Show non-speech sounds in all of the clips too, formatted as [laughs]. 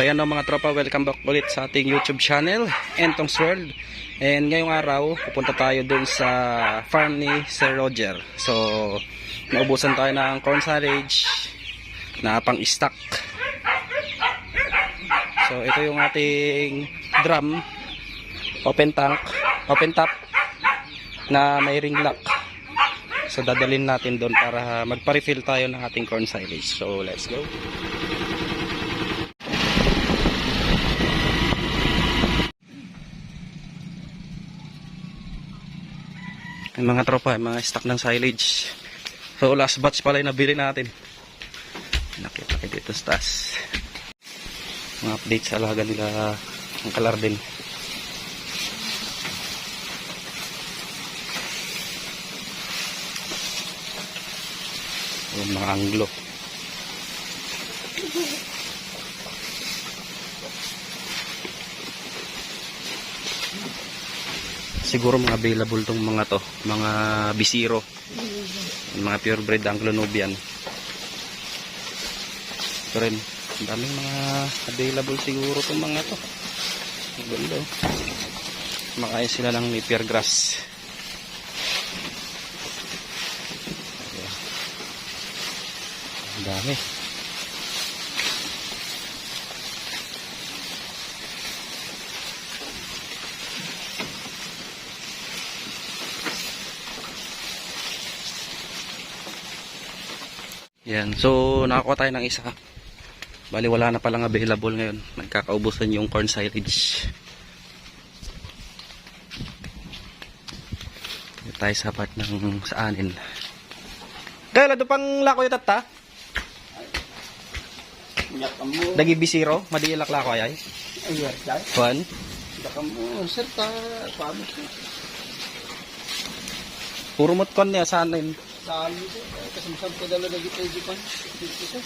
So ayan o mga tropa, welcome back ulit sa ating YouTube channel, Entong's World. And ngayong araw, pupunta tayo dun sa farm ni Sir Roger. So, naubusan tayo ng corn silage na pang stock. So ito yung ating drum, open tank, open top na may ring lock. So dadalhin natin doon para magpa-refill tayo ng ating corn silage. So let's go. Yung mga tropa, yung mga stock ng silage. So last batch pala yung nabili natin. Nakita kayo dito sa taas. Mga update sa alaga nila ng kalar din. Yung mga anglo. Siguro mga available tong mga to, mga bisiro. Mga purebred Anglo-Nubian. Ito rin, daming mga available siguro tong mga to. Ganda oh. Makain sila ng napier grass. Dami. Yan. So, nakakuha tayo ng isa. Bali, wala na palang available ngayon. Nagkakaubusan yung corn silage. Dito tayo sa part ng sa anin. Kaya lado pang lako yung tata? Dagi bisiro? Madiilak lako ay? Ayar dai. Juan? Yak mo sir ta ko. Puro mo't kon niya sa anin. Sali ko kasi masam ko dalo lagi tayo di pan. Dito sa.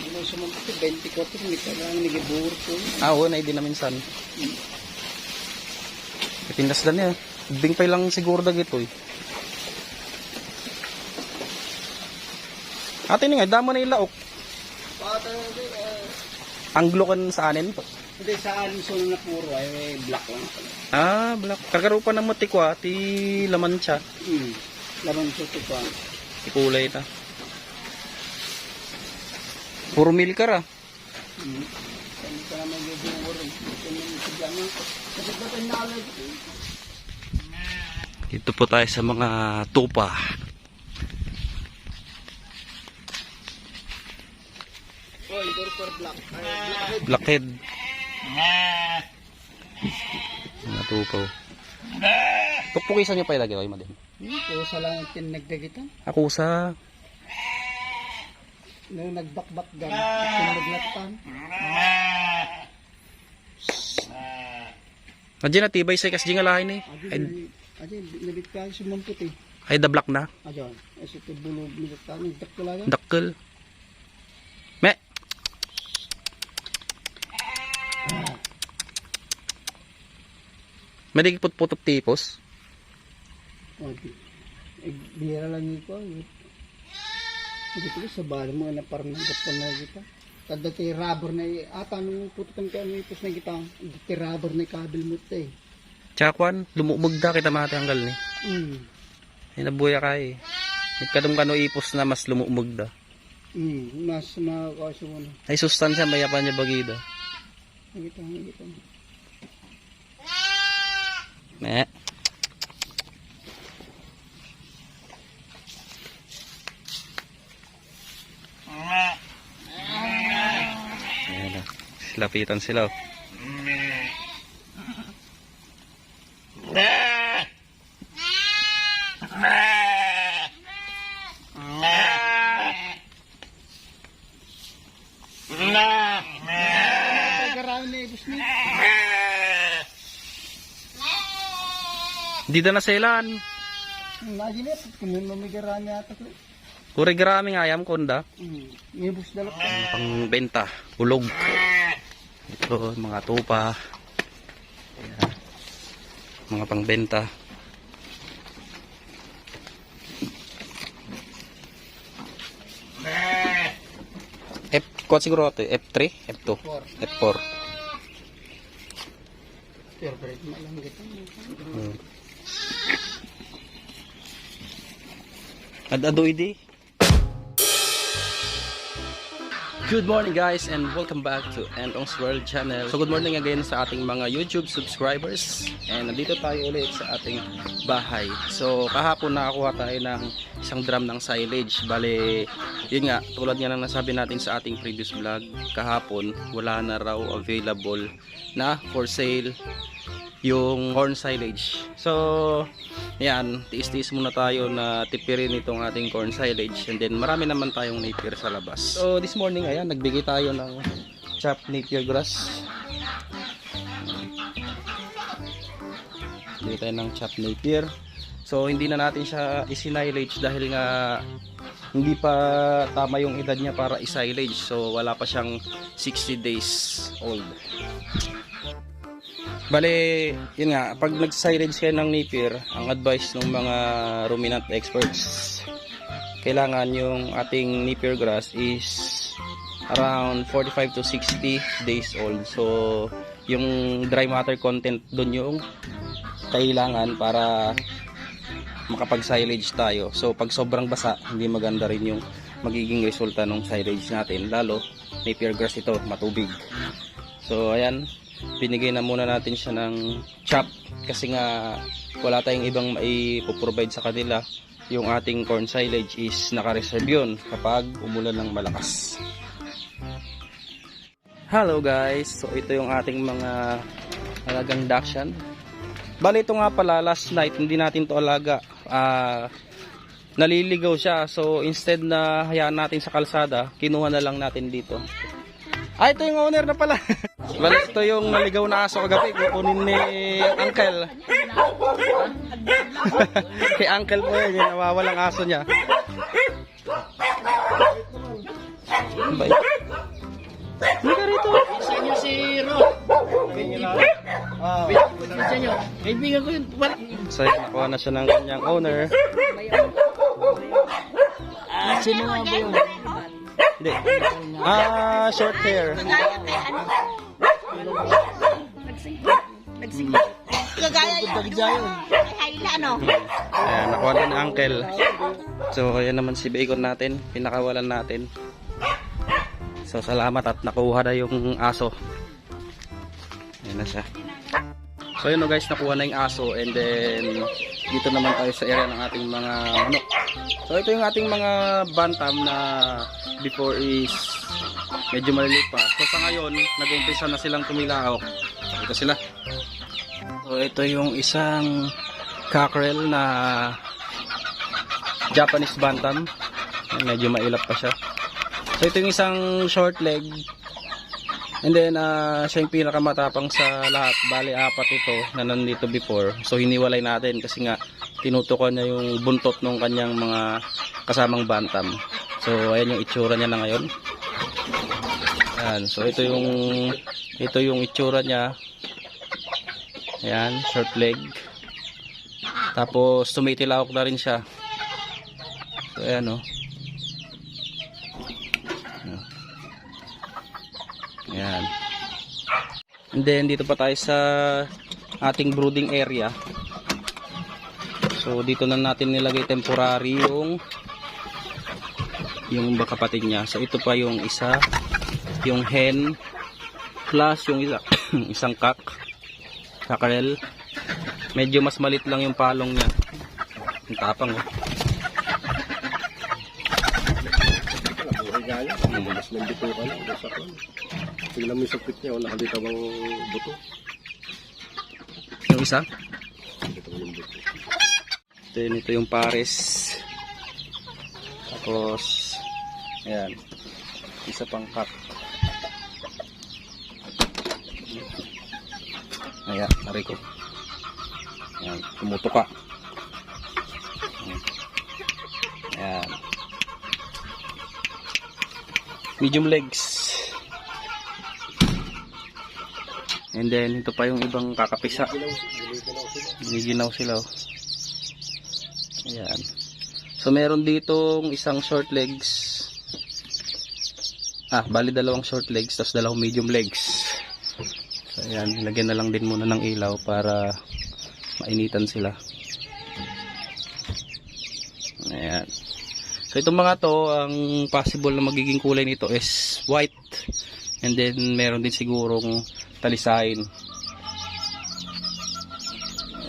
Hindi mo sumam ko 24 ni ka lang ni gibur ko. Ah, oo, na hindi namin san. Pindas na niya. Bingpay lang siguro dagito eh. Ate ni nga, damo na ilaok. Pata di Anglo kan sa anin. hindi saan so na puro ay black lang. Ah, black. Kagarupa ng mutikwa, ti laman siya. Hmm. Laban sa to pa. Ti kulay ta. Puro milkar ah. Hmm. Ka naman ko. Dito po tayo sa mga tupa. Oh. Blackhead. Mga tupaw. Pukpukisan nyo pa ilagay kayo madin. Pusa lang ang tinagdagitan. Ako sa Nung nagbakbak gan, tinaglatan. Adyan na tibay sa kasdi nga lahin eh. Aja, nabit ka sa mamput eh. ay the black na. Aja, ay sa tibulog nila nagdak ko lang. Dakkel. Me. Madig put-putop tipos. O, di. Eh, bihira lang yun ko. Hindi ko sa bala mo na parang nagkapan na kita. Kada ti rubber na eh, ata nung putukan ka ang ipos na kita. Ti rubber na kabil mo te. Tsakwan, lumumog da kita matanggal ni. Hmm. Ay nabuya ka eh. Nagkadong kano ipos na mas lumumog da. Hmm, mas makakasyo mo na. Ay sustansya maya pa niya bagida. Nakita, nakita. Me. Ayan Lapitan sila. oh. Garami na ipos na. Hindi na it, kung may garami ata ko. Kuri grami nga ayam konda. Hmm, ipos dalak. Pang benta. Ulog. Ito, mga tupa. Ayan. Mga pang benta. Ep. Kuha siguro ito, F3, F2, 4. F4. Pero break Good morning guys and welcome back to Entong's World Channel. So good morning again sa ating mga YouTube subscribers and nandito tayo ulit sa ating bahay. So kahapon nakakuha tayo ng isang drum ng silage. Bale, yun nga, tulad nga ng nasabi natin sa ating previous vlog, kahapon wala na raw available na for sale yung corn silage. So, yan, tiis-tiis muna tayo na tipirin itong ating corn silage and then marami naman tayong napier sa labas. So, this morning, ayan, nagbigay tayo ng chopped napier grass. Bigay tayo ng chopped napier. So, hindi na natin siya isinilage dahil nga hindi pa tama yung edad niya para isilage. So, wala pa siyang 60 days old. Bale, yun nga, pag nag-silage kayo ng napier, ang advice ng mga ruminant experts, kailangan yung ating napier grass is around 45 to 60 days old. So, yung dry matter content doon yung kailangan para makapag-silage tayo. So, pag sobrang basa, hindi maganda rin yung magiging resulta ng silage natin. Lalo, napier grass ito, matubig. So, ayan, binigay na muna natin siya ng chop kasi nga wala tayong ibang maipoprovide sa kanila. Yung ating corn silage is naka-reserve yun kapag umulan ng malakas. Hello guys so ito yung ating mga alagang dakshan. Bali ito nga pala last night hindi natin to alaga. Ah, naliligaw siya. So instead na hayaan natin sa kalsada kinuha na lang natin dito. Ah ito yung owner na pala [laughs] Bali, ito yung naligaw na aso kagabi. Kukunin ni Uncle. [laughs] Kay Uncle po yun, nawawalang aso niya. Bye. Hindi rito. Sa inyo si Ro. Ah, Sa inyo. Kaibigan ko yun. So, nakuha na siya ng kanyang owner. Ah, sino nga ba yun? Hindi. Ah, short hair. Kagaya yun. Dagja yun. Hayla, ano? Ayan, nakuha din ng Uncle. So, ayan naman si Bacon natin. Pinakawalan natin. So, salamat at nakuha na yung aso. Ayan na siya. So, yun no guys, nakuha na yung aso. And then, dito naman tayo sa area ng ating mga manok. So, ito yung ating mga bantam na before is medyo maliliit pa. So, sa ngayon, nag-umpisa na silang tumilaok. Ito sila. So, ito yung isang cockerel na Japanese bantam. Medyo mailap pa siya. So ito yung isang short leg. And then ah, siya yung pinakamatapang sa lahat. Bali apat ito na nandito before. So hiniwalay natin kasi nga tinutukan niya yung buntot ng kanyang mga kasamang bantam. So ayan yung itsura niya na ngayon. Ayan. So ito yung ito yung itsura niya. Ayan, short leg. Tapos tumitilawak na rin siya. So ayan oh. Ayan. And then dito pa tayo sa ating brooding area. So dito na natin nilagay temporary yung yung kapatid niya. So ito pa yung isa, yung hen plus yung isa, [coughs] isang kak, kakarel. Medyo mas malit lang yung palong niya. Ang tapang oh. Gaya. Mabalas ng bito ka lang. Basta ko. Tingnan mo yung sapit niya. Wala ka bang buto. Yung isa, Ito yung buto. ito yun, ito yung pares. Tapos, ayan, isa pang cut. Ayan, nari ko. Ayan, tumutuka. Ayan. Medium legs. And then, ito pa yung ibang kakapisa. Giginaw sila. oh. Ayan. So, meron ditong isang short legs. Ah, bali dalawang short legs, tapos dalawang medium legs. So, ayan, lagyan na lang din muna ng ilaw para mainitan sila. Ayan. So itong mga to, ang possible na magiging kulay nito is white. And then meron din sigurong talisain.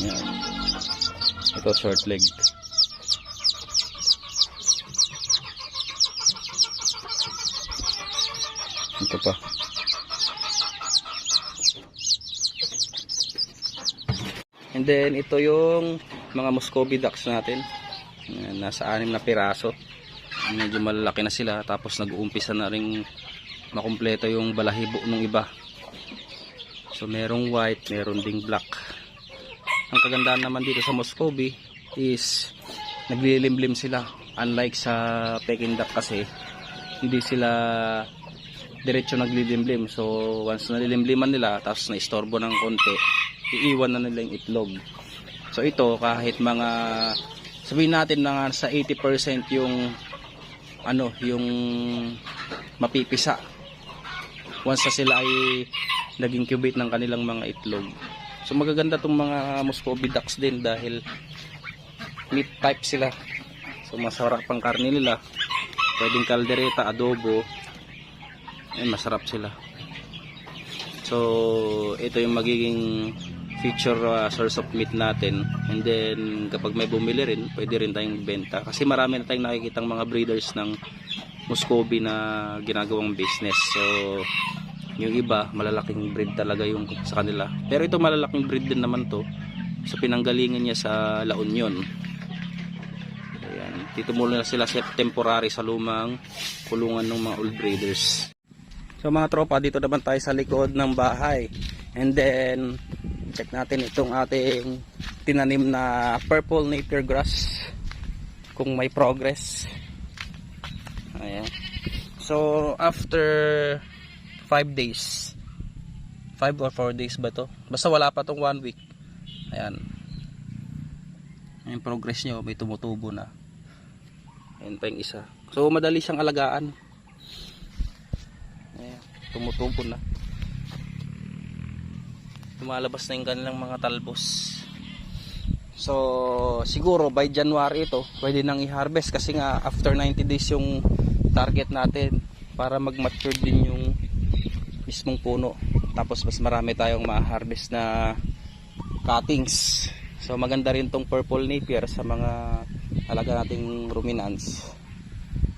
Ayan. Ito short leg. Ito pa. And then ito yung mga Muscovy ducks natin. Ayan, nasa anim na piraso. Medyo malalaki na sila tapos nag-uumpisa na rin makumpleto yung balahibo ng iba. So merong white, meron ding black. Ang kagandahan naman dito sa Muscovy is naglilimlim sila. Unlike sa Peking duck kasi hindi sila diretso naglilimlim. So once nalilimliman nila tapos na-istorbo ng konti, iiwan na nila yung itlog. So ito kahit mga sabihin natin na nga sa 80% yung ano, yung mapipisa. Once na sila ay naging incubate ng kanilang mga itlog. So magaganda tong mga Muscovy ducks din dahil meat type sila. So masarap ang karne nila. Pwedeng kaldereta, adobo. Ay masarap sila. So ito yung magiging future uh, source of meat natin. And then kapag may bumili rin pwede rin tayong benta. Kasi marami na tayong nakikitang mga breeders ng Muscovy na ginagawang business. So yung iba malalaking breed talaga yung sa kanila. Pero ito malalaking breed din naman to. So pinanggalingan niya sa La Union. Ayan. dito muna sila sa temporary sa lumang kulungan ng mga old breeders. So mga tropa dito naman tayo sa likod ng bahay. And then check natin itong ating tinanim na purple napier grass. Kung may progress. Ayan. So after 5 days 5 or 4 days ba to? Basta wala pa tong 1 week. Ayan. Yung progress nyo. May tumutubo na. Ayan pa yung isa. So madali siyang alagaan. Ayan tumutubo na lumalabas na yung kanilang mga talbos. So siguro by January ito pwede nang i-harvest kasi nga after 90 days yung target natin para mag-mature din yung mismong puno. Tapos mas marami tayong ma-harvest na cuttings. So maganda rin tong purple napier sa mga alaga nating ruminants.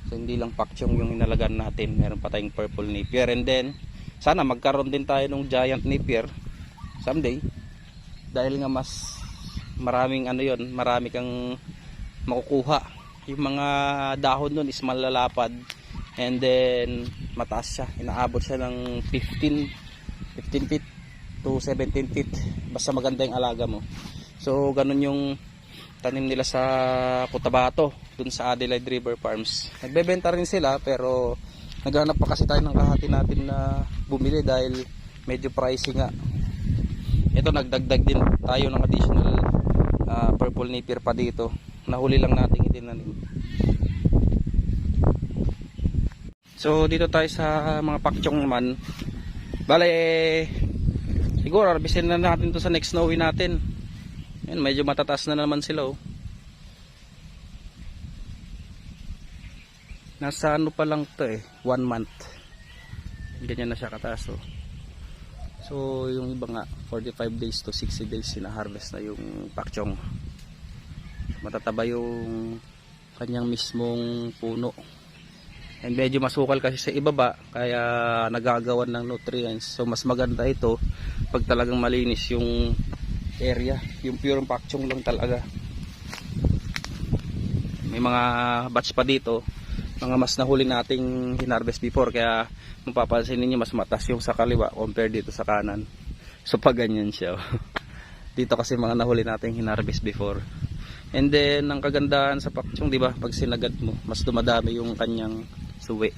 So hindi lang pakchong yung inalagan natin. Meron pa tayong purple napier. And then sana magkaroon din tayo ng giant napier someday dahil nga mas maraming ano yon marami kang makukuha. Yung mga dahon nun is malalapad and then mataas siya. Inaabot siya ng 15 15 feet to 17 feet. Basta maganda yung alaga mo. So ganun yung tanim nila sa Cotabato dun sa Adelaide River Farms. Nagbebenta rin sila pero naghanap pa kasi tayo ng kahati natin na bumili dahil medyo pricey nga ito nagdagdag din tayo ng additional ah, purple napier pa dito. Nahuli lang natin itinanim so dito tayo sa mga pakchong naman. Bale siguro harvestin na natin to sa next snowy natin. Yan, medyo matataas na naman sila oh. nasa ano pa lang to eh one month. Ganyan na siya kataas oh. So yung iba nga 45 days to 60 days sina-harvest na yung pakchong. Matataba yung kanyang mismong puno. And medyo masukal kasi sa ibaba kaya nagagawan ng nutrients. So mas maganda ito pag talagang malinis yung area. Yung pure pakchong lang talaga. May mga batch pa dito mga mas nahuli nating hinarvest before. Kaya mapapansin ninyo mas matas yung sa kaliwa compare dito sa kanan. So pag ganyan siya [laughs] dito kasi mga nahuli nating hinarvest before. And then ang kagandahan sa pakchong di ba? Pag sinagad mo mas dumadami yung kanyang suwi.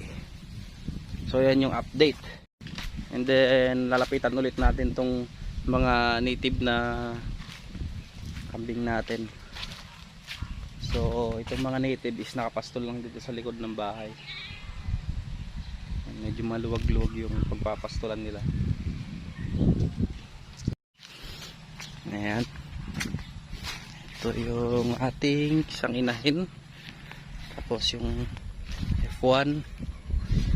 So yan yung update. And then lalapitan ulit natin tong mga native na kambing natin So, itong mga native is nakapastol lang dito sa likod ng bahay. Medyo maluwag-luwag yung pagpapastulan nila. Ayan. Ito yung ating isang inahin. Tapos yung F1.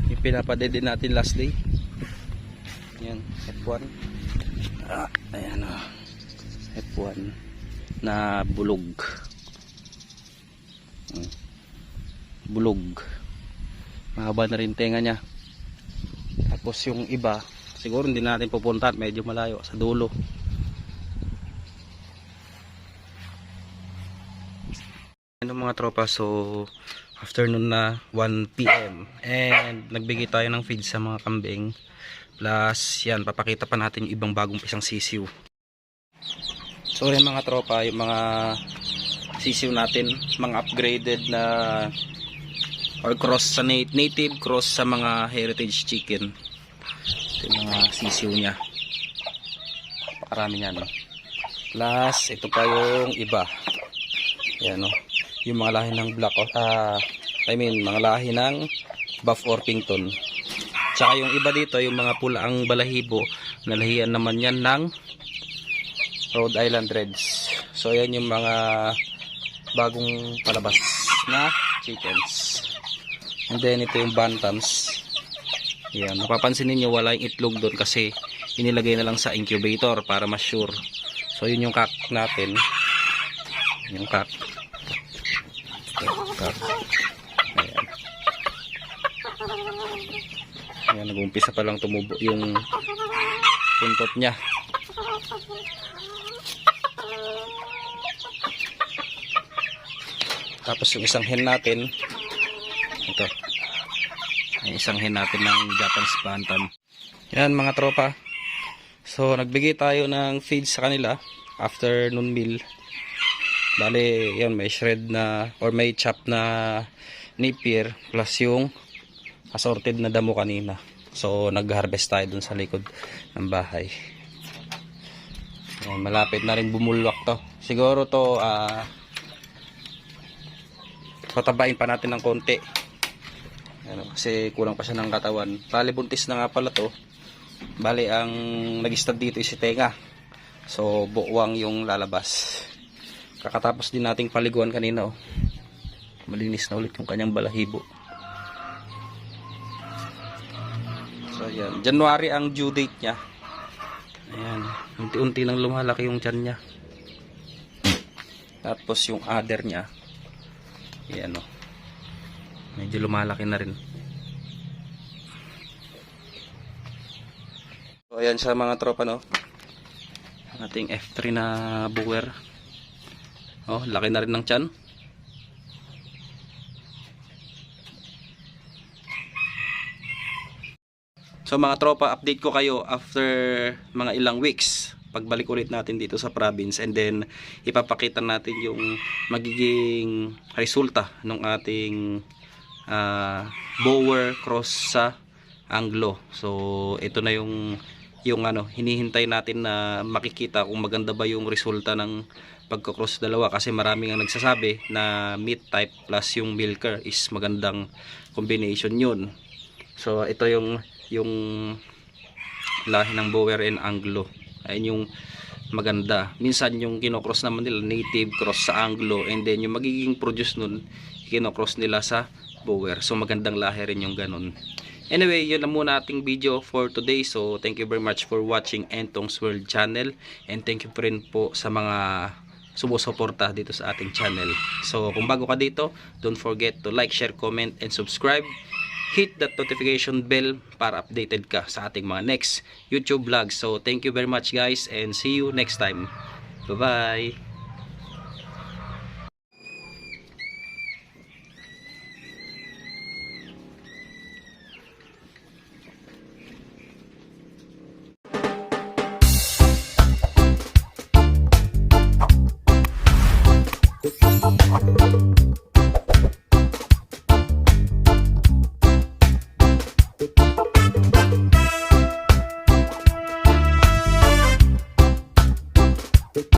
Yung pinapadede natin last day. Ayan, F1. Ah, ayan o. F1 na bulog. Hmm. Bulog. Mahaba na rin tenga niya. Tapos yung iba, siguro hindi natin pupuntahan, medyo malayo sa dulo. Ano mga tropa, so afternoon na 1 p.m. And nagbigay tayo ng feed sa mga kambing. Plus, yan, papakita pa natin yung ibang bagong pisang sisiw. So yan mga tropa, yung mga sisiw natin, mga upgraded na or cross sa na- native, cross sa mga heritage chicken. Ito yung mga sisiw niya. Parami niya, no? Plus, ito pa yung iba. Yan, no? Yung mga lahi ng black, ah, I mean, mga lahi ng buff Orpington. Tsaka yung iba dito, yung mga pulaang balahibo, nalahian naman yan ng Rhode Island Reds. So, yan yung mga bagong palabas na chickens. And then, ito yung bantams. Yan. Napapansin ninyo, wala yung itlog doon kasi inilagay na lang sa incubator para mas sure. So, yun yung kak natin. Yung kak. Kak. Ayan. Ayan, nag-umpisa pa lang tumubo yung puntot niya. Tapos yung isang hen natin, ito. Yung isang hen natin ng Japanese Bantam. Yan mga tropa. So nagbigay tayo ng feed sa kanila after noon meal. Bale, yan may shred na or may chop na napier plus yung assorted na damo kanina. So nag-harvest tayo dun sa likod ng bahay. Yan, malapit na rin bumulwak to. Siguro to ah patabain pa natin ng konti. Ano, kasi kulang pa siya ng katawan. Bali buntis na nga pala to. Bali ang nag-stud dito is si Tenga. So buwang yung lalabas. Kakatapos din nating paliguan kanina oh. Malinis na ulit yung kanyang balahibo. So ayan, January ang due date niya. Ayan, unti-unti lang lumalaki yung tiyan niya. Tapos yung other niya, Ayan o. Medyo lumalaki na rin. So ayan sa mga tropa no. Ang ating F3 na buwer. Oh, laki na rin ng tiyan. So mga tropa, update ko kayo after mga ilang weeks pagbalik ulit natin dito sa province and then ipapakita natin yung magiging resulta ng ating ah, bower cross sa anglo. So ito na yung yung ano hinihintay natin na makikita kung maganda ba yung resulta ng pagko-cross dalawa kasi maraming ang nagsasabi na meat type plus yung milker is magandang combination yun. So ito yung yung lahi ng bower and anglo. Ayun yung maganda. Minsan yung kinocross naman nila native cross sa anglo and then yung magiging produce nun kinocross nila sa bower. So magandang lahi rin yung ganun. Anyway, yun na muna ating video for today. So thank you very much for watching Entong's World Channel and thank you rin po sa mga sumusuporta dito sa ating channel. So kung bago ka dito, don't forget to like, share, comment, and subscribe hit that notification bell para updated ka sa ating mga next YouTube vlogs. So, thank you very much guys and see you next time. Bye-bye!